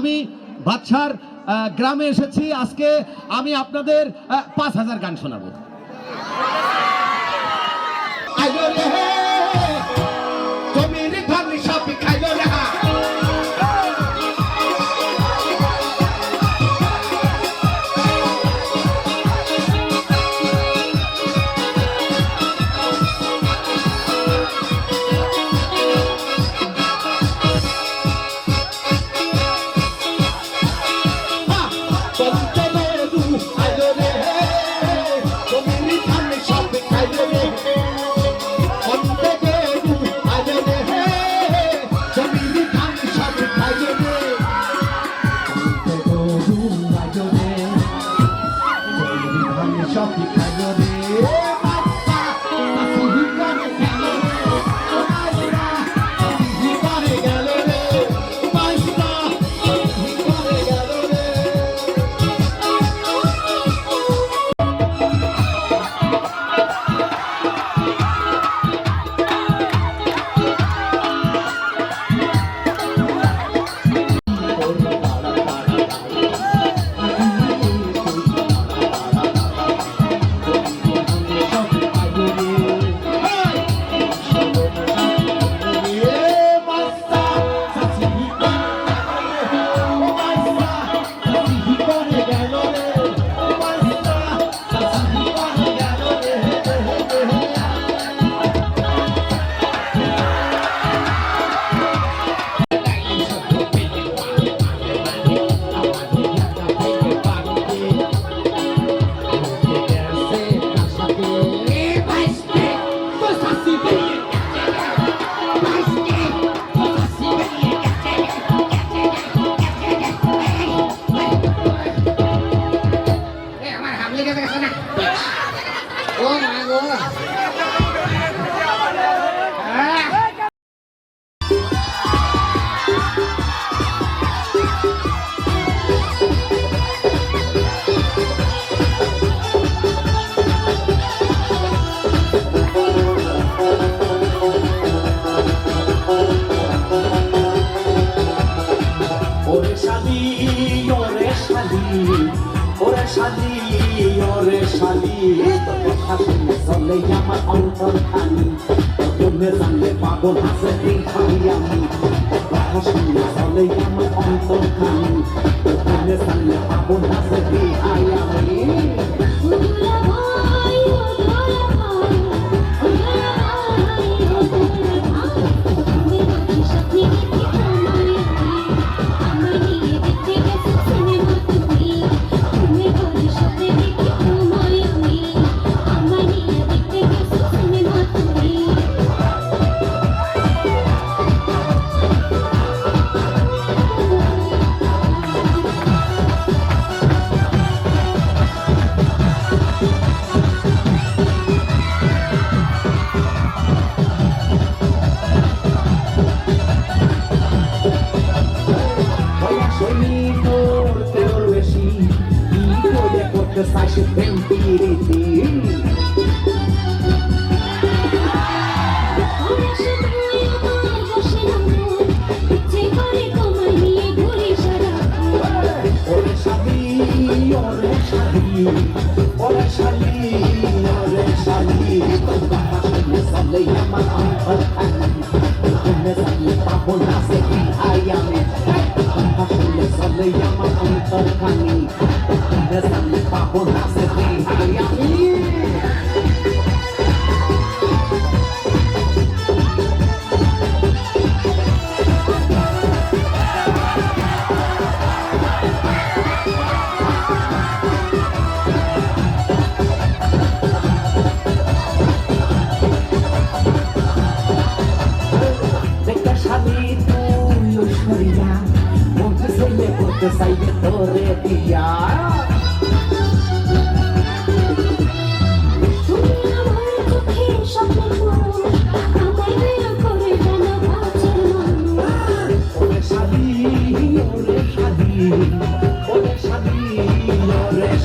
আমি বাদশার গ্রামে এসেছি। আজকে আমি আপনাদের পাঁচ হাজার গান শোনাবো। চলে আমার অন্তর খানি তুমি জানলে পাগল আছে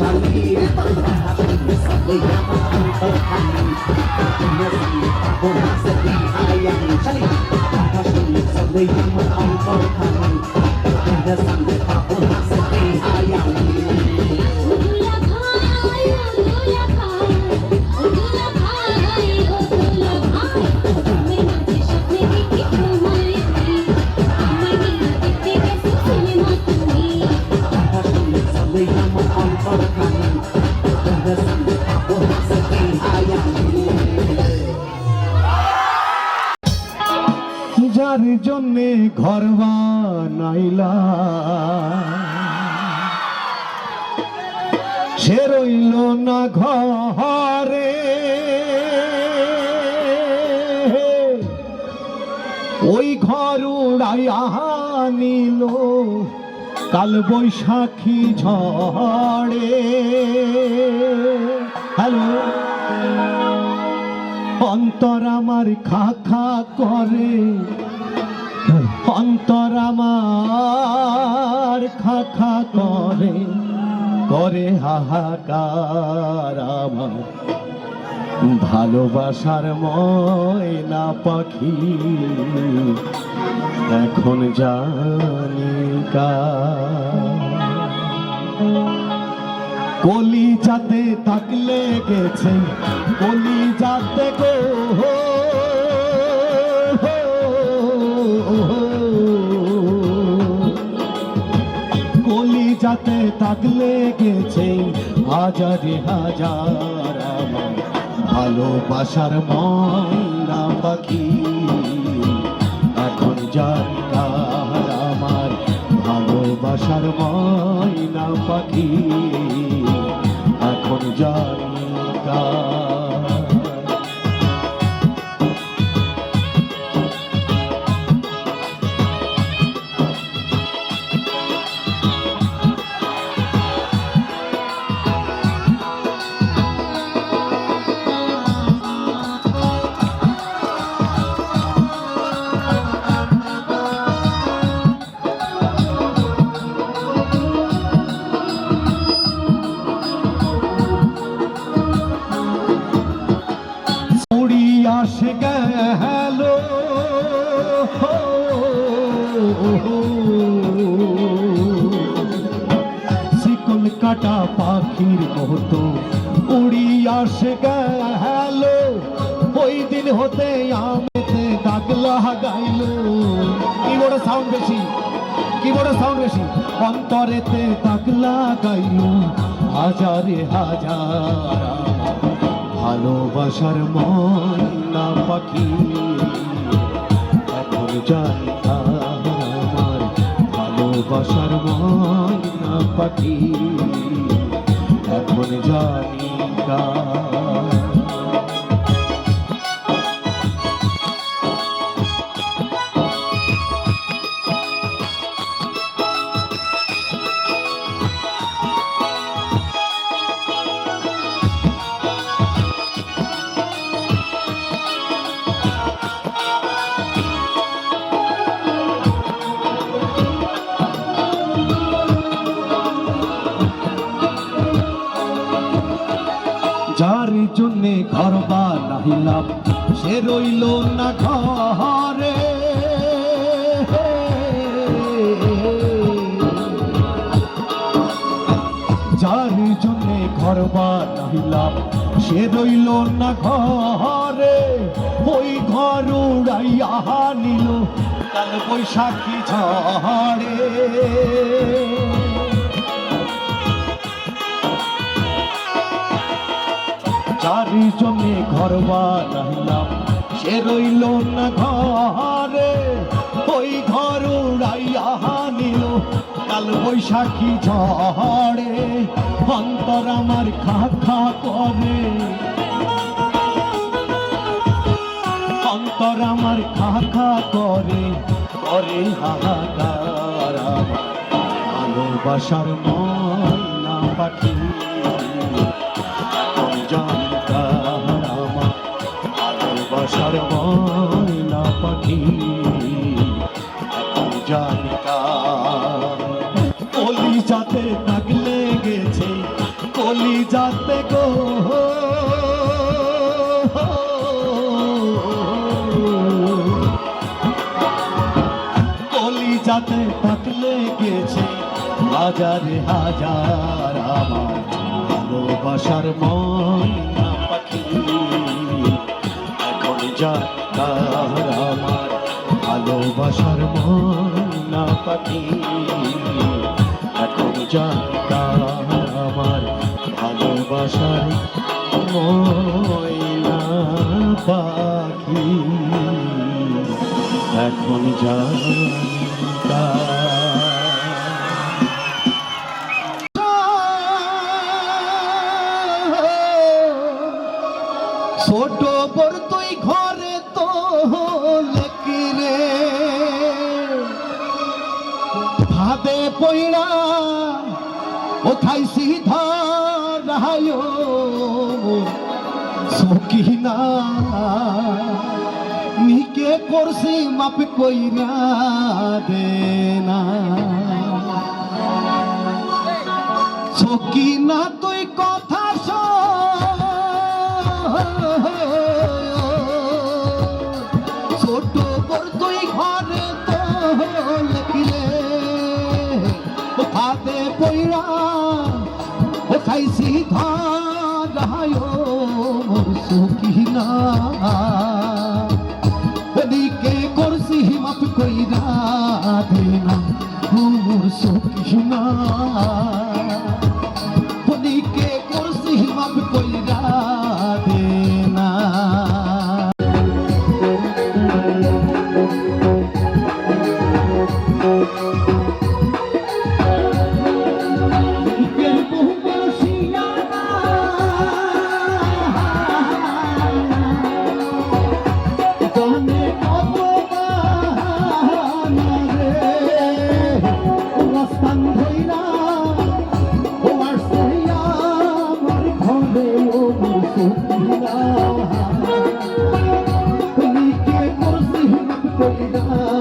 Charlie. happiness, they have a of honey. Happiness, pumasity, I am Charlie. Passion, they have a of honey. Happiness, pumasity, যার জন্যে ঘর বানাইলা। সে রইল না ঘরে। ওই ঘর উড়াইয়া নিল। কাল বৈশাখী ঝড়ে। হ্যালো অন্তর আমার খা খা করে। অন্তর আমার খা খা করে। করে হাহাকার আমার। ভালোবাসার ময়না পাখি। এখন জানি কার। কলি যাতে থাকলে গেছে কলি যাতে গো কলি যাতে থাকলে গেছে, হাজারে হাজার আমার ভালোবাসার ময়না পাখি। এখন যার আমার ভালোবাসার ময়না পাখি। এখন জানি শিকল কাটা পাখির মতো। উড়িয়া সে গেল ওই দিন হতে আমেতে দাগলা গাইল। কিবোর্ডে সাউন্ড বেশি কিবোর্ডে সাউন্ড বেশি? অন্তরেতে দাগলা গাইল। হাজারে হাজার ভালোবাসার ময়না পাখি। এখন জানি ভালোবাসার ময়না পাখি এখন জানি কার। বানাইলাম সে রইল না ঘরে। যার জন্যে ঘর বানাইলাম, সে রইল না ঘরে। ওই ঘর উড়াইয়া নিল, কাল বৈশাখী ঝড়ে। জনে ঘর বানাইলাম। সে রইল না ঘরে, ওই ঘর উড়াইয়া নিল কাল বৈশাখী ঝড়ে, অন্তর আমার খা খা করে। অন্তর আমার খা খা করে করে হাহাকার ভালোবাসার ময়না পাখি হাজারে হাজার আমার ভালোবাসার ময়না পাখি। এখন যার আমার ভালোবাসার ময়না পাখি। এখন যার আমার ভালোবাসার ময়না পাখি। এখন জানি ছোট বর তুই ঘরে তো লেকি রে ভাবে পইড়া ও খাইছি ধরায় সকি না, নিকে করছি মাপ কইরা দে না। সকি না, তুই কথা ও খাইছি ধারায় মোর সকি না। ওদিকে করছি মাপ কইরা দে না মোর সকি কইরা